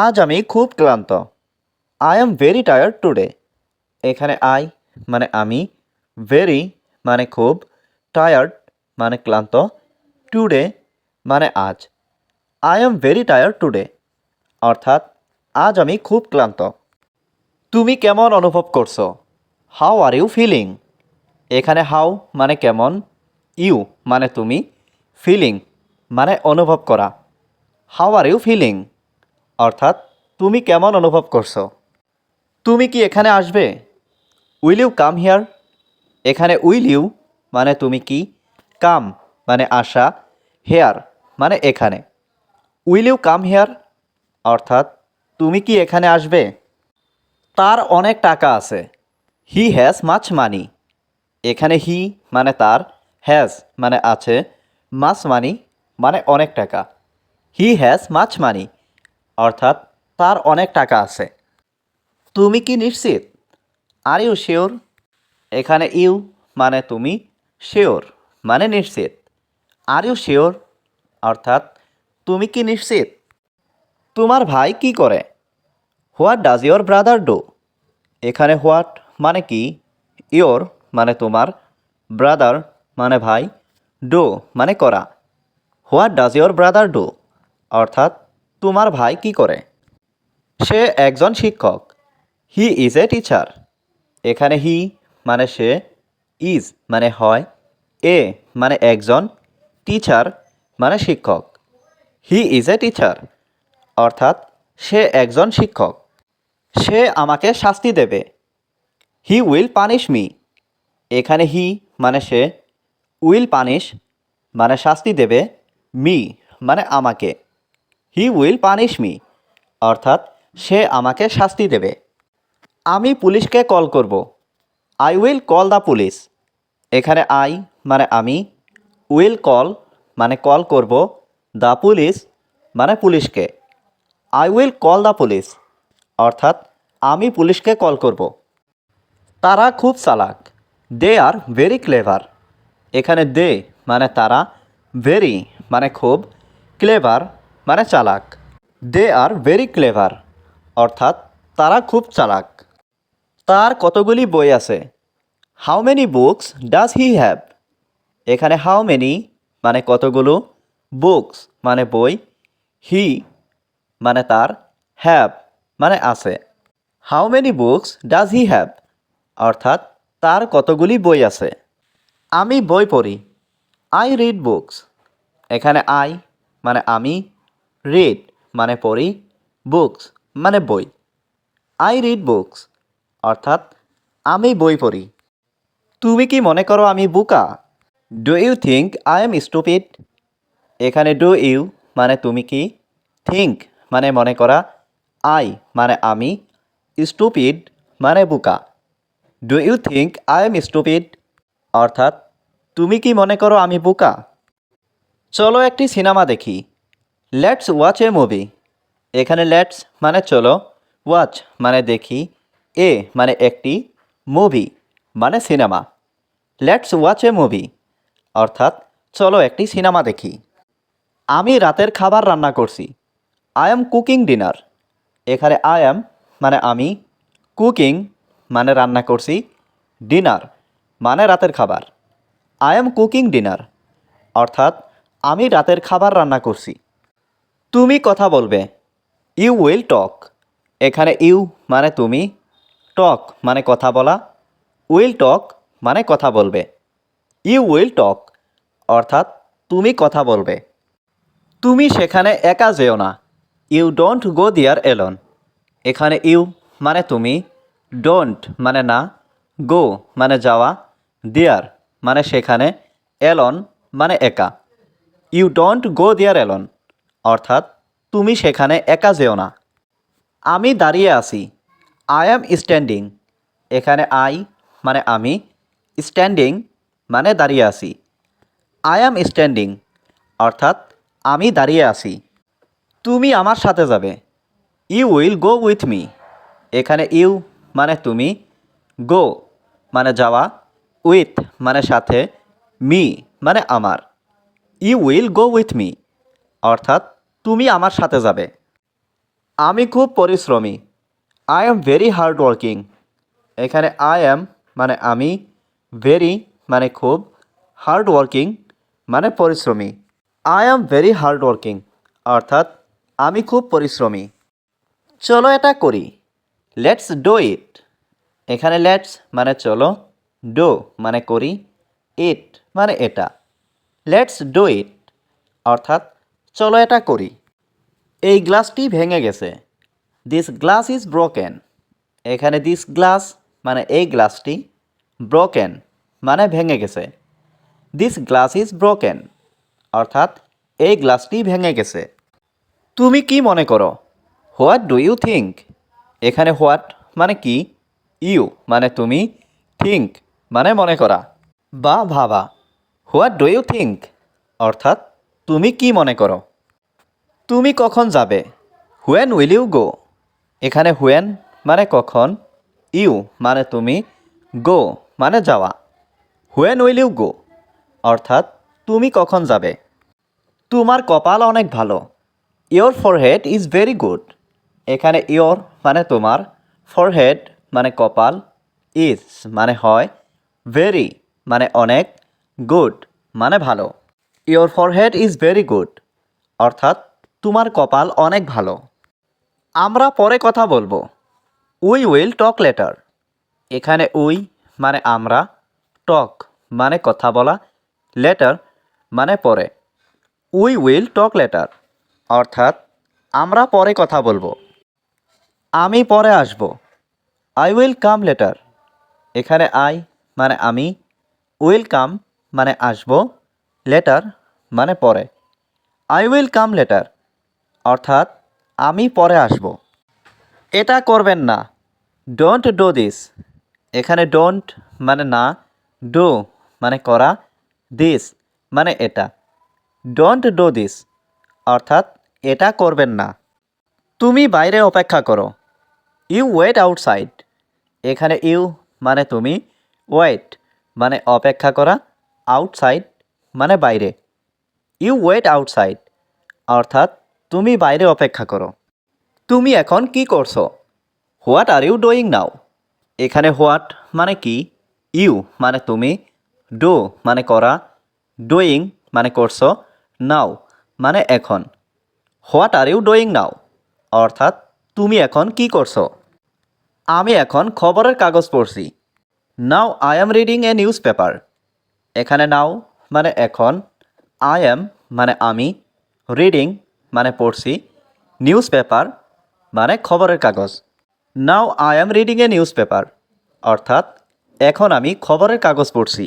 আজ আমি খুব ক্লান্ত। I am very tired today এখানে আই মানে আমি ভেরি মানে খুব টায়ার্ড মানে ক্লান্ত টুডে মানে আজ। I am very tired today অর্থাৎ, আজ আমি খুব ক্লান্ত। তুমি কেমন অনুভব করছ? হাউ আর ইউ ফিলিং এখানে হাউ মানে কেমন ইউ মানে তুমি ফিলিং মানে অনুভব করা। হাউ আর ইউ ফিলিং অর্থাৎ, তুমি কেমন অনুভব করছ? তুমি কি এখানে আসবে? Will you come here? এখানে উইল ইউ মানে তুমি কি? কাম মানে আসা, হেয়ার মানে এখানে। Will you come here? অর্থাৎ, তুমি কি এখানে আসবে? তার অনেক টাকা আছে। He has much money. এখানে হি মানে তার, হ্যাজ মানে আছে মাছ মানি মানে অনেক টাকা। He has much money. অর্থাৎ তার অনেক টাকা আছে। তুমি কি নিশ্চিত? আর ইউ শিওর এখানে ইউ মানে তুমি শিওর মানে নিশ্চিত। আর ইউ শিওর অর্থাৎ তুমি কি নিশ্চিত? তোমার ভাই কি করে? What does your brother do এখানে হোয়াট মানে কি? ইয়োর মানে তোমার ব্রাদার মানে ভাই ডু মানে করা। What does your brother do অর্থাৎ তোমার ভাই কি করে? সে একজন শিক্ষক। He is a teacher. এখানে হি মানে সে, ইজ মানে হয়, এ মানে একজন টিচার মানে শিক্ষক। He is a teacher. অর্থাৎ সে একজন শিক্ষক। সে আমাকে শাস্তি দেবে। He will punish me. এখানে হি মানে সে, উইল পানিশ মানে শাস্তি দেবে মি মানে আমাকে। হি উইল পানিশ মি অর্থাৎ, সে আমাকে শাস্তি দেবে। আমি পুলিশকে কল করব। I will call the police এখানে আই মানে আমি উইল কল মানে কল করব দ্য পুলিশ মানে পুলিশকে। I will call the police অর্থাৎ, আমি পুলিশকে কল করব। তারা খুব চালাক। দে আর ভেরি ক্লেভার এখানে দে মানে তারা ভেরি মানে খুব ক্লেভার মানে চালাক। দে আর ভেরি ক্লেভার অর্থাৎ তারা খুব চালাক। তার কতগুলি বই আছে? How many books does he have এখানে হাউ মেনি মানে কতগুলো? বুকস মানে বই। হি মানে তার হ্যাভ মানে আছে। How many books does he have অর্থাৎ তার কতগুলি বই আছে? আমি বই পড়ি। আই রিড বুকস এখানে আই মানে আমি রিড মানে পড়ি বুকস মানে বই। আই রিড বুকস অর্থাৎ আমি বই পড়ি। তুমি কি মনে করো আমি বুকা? Do you think I am stupid এখানে ডু ইউ মানে তুমি কি? থিঙ্ক মানে মনে করা আই মানে আমি। স্টুপিড মানে বুকা। Do you think I am stupid অর্থাৎ, তুমি কি মনে করো আমি বুকা? চলো একটি সিনেমা দেখি। লেটস ওয়াচ এ মুভি এখানে লেটস মানে চলো ওয়াচ মানে দেখি এ মানে একটি মুভি মানে cinema let's watch a movie অর্থাৎ চলো একটি সিনেমা দেখি। আমি রাতের খাবার রান্না করছি। আই এম কুকিং ডিনার এখানে আই এম মানে আমি কুকিং মানে রান্না করছি। ডিনার মানে রাতের খাবার। আই এম কুকিং ডিনার অর্থাৎ আমি রাতের খাবার রান্না করছি। তুমি কথা বলবে। ইউ উইল টক এখানে ইউ মানে তুমি। টক মানে কথা বলা। উইল টক মানে কথা বলবে। ইউ উইল টক অর্থাৎ তুমি কথা বলবে। তুমি সেখানে একা যেও না। ইউ ডোন্ট গো দিয়ার এলন এখানে ইউ মানে তুমি। ডোন্ট মানে না। গো মানে যাওয়া। দেয়ার মানে সেখানে। এলন মানে একা। You don't go there alone অর্থাৎ তুমি সেখানে একা যেও না। আমি দাঁড়িয়ে আছি। আই অ্যাম স্ট্যান্ডিং এখানে আই মানে আমি। স্ট্যান্ডিং মানে দাঁড়িয়ে আছি। আই অ্যাম স্ট্যান্ডিং অর্থাৎ আমি দাঁড়িয়ে আছি। তুমি আমার সাথে যাবে। You will go with me এখানে ইউ মানে তুমি। গো মানে যাওয়া। উইথ মানে সাথে। মি মানে আমার। You will go with me অর্থাৎ তুমি আমার সাথে যাবে। আমি খুব পরিশ্রমী। I am very hard working এখানে আই এম মানে আমি ভেরি মানে খুব হার্ড ওয়ার্কিং মানে পরিশ্রমী। I am very hard working অর্থাৎ আমি খুব পরিশ্রমী। চলো এটা করি। লেটস ডো ইট এখানে লেটস মানে চলো ডো মানে করি ইট মানে এটা। লেটস ডো ইট অর্থাৎ চলো এটা করি। এই গ্লাসটি ভেঙে গেছে। দিস গ্লাস ইজ ব্রোকেন এখানে দিস গ্লাস মানে এই গ্লাসটি ব্রোকেন মানে ভেঙে গেছে। দিস গ্লাস ইজ ব্রোকেন অর্থাৎ এই গ্লাসটি ভেঙে গেছে। তুমি কি মনে করো? হোয়াট ডু ইউ থিঙ্ক এখানে হোয়াট মানে কি? ইউ মানে তুমি থিঙ্ক মানে মনে করা। বা ভাবা। হোয়াট ডু ইউ থিঙ্ক অর্থাৎ তুমি কি মনে করো? তুমি কখন যাবে? হুয়েন উইল ইউ গো এখানে হুয়েন মানে কখন? ইউ মানে তুমি? গো মানে যাওয়া। হুয়েন উইল ইউ গো অর্থাৎ তুমি কখন যাবে? তোমার কপাল অনেক ভালো। Your forehead is very good এখানে ইয়োর মানে তোমার। ফরহেড মানে কপাল। ইজ মানে হয়। ভেরি মানে অনেক। গুড মানে ভালো। Your forehead is very good অর্থাৎ, তোমার কপাল অনেক ভালো। আমরা পরে কথা বলব। উই উইল টক লেটার এখানে উই মানে আমরা টক মানে কথা বলা লেটার মানে পরে। উই উইল টক লেটার অর্থাৎ, আমরা পরে কথা বলব। আমি পরে আসব। আই উইল কাম লেটার এখানে আই মানে আমি উইল কাম মানে আসব। লেটার মানে পরে। আই উইল কাম লেটার অর্থাৎ আমি পরে আসব। এটা করবেন না। ডোন্ট ডো দিস এখানে ডোন্ট মানে না ডো মানে করা দিস মানে এটা। ডোন্ট ডো দিস অর্থাৎ এটা করবেন না। তুমি বাইরে অপেক্ষা করো। ইউ ওয়েট আউটসাইড এখানে ইউ মানে তুমি ওয়েট মানে অপেক্ষা করা আউটসাইড মানে বাইরে। ইউ ওয়েট আউটসাইড অর্থাৎ তুমি বাইরে অপেক্ষা করো। তুমি এখন কি করছ? What are you doing now এখানে হোয়াট মানে কি? ইউ মানে তুমি। ডু মানে করা। ডুইং মানে করছ। নাও মানে এখন। What are you doing now অর্থাৎ তুমি এখন কি করছ? আমি এখন খবরের কাগজ পড়ছি। Now I am reading a newspaper এখানে নাও মানে এখন আই এম মানে আমি রিডিং মানে পড়ছি নিউজ পেপার মানে খবরের কাগজ। Now I am reading a newspaper অর্থাৎ এখন আমি খবরের কাগজ পড়ছি।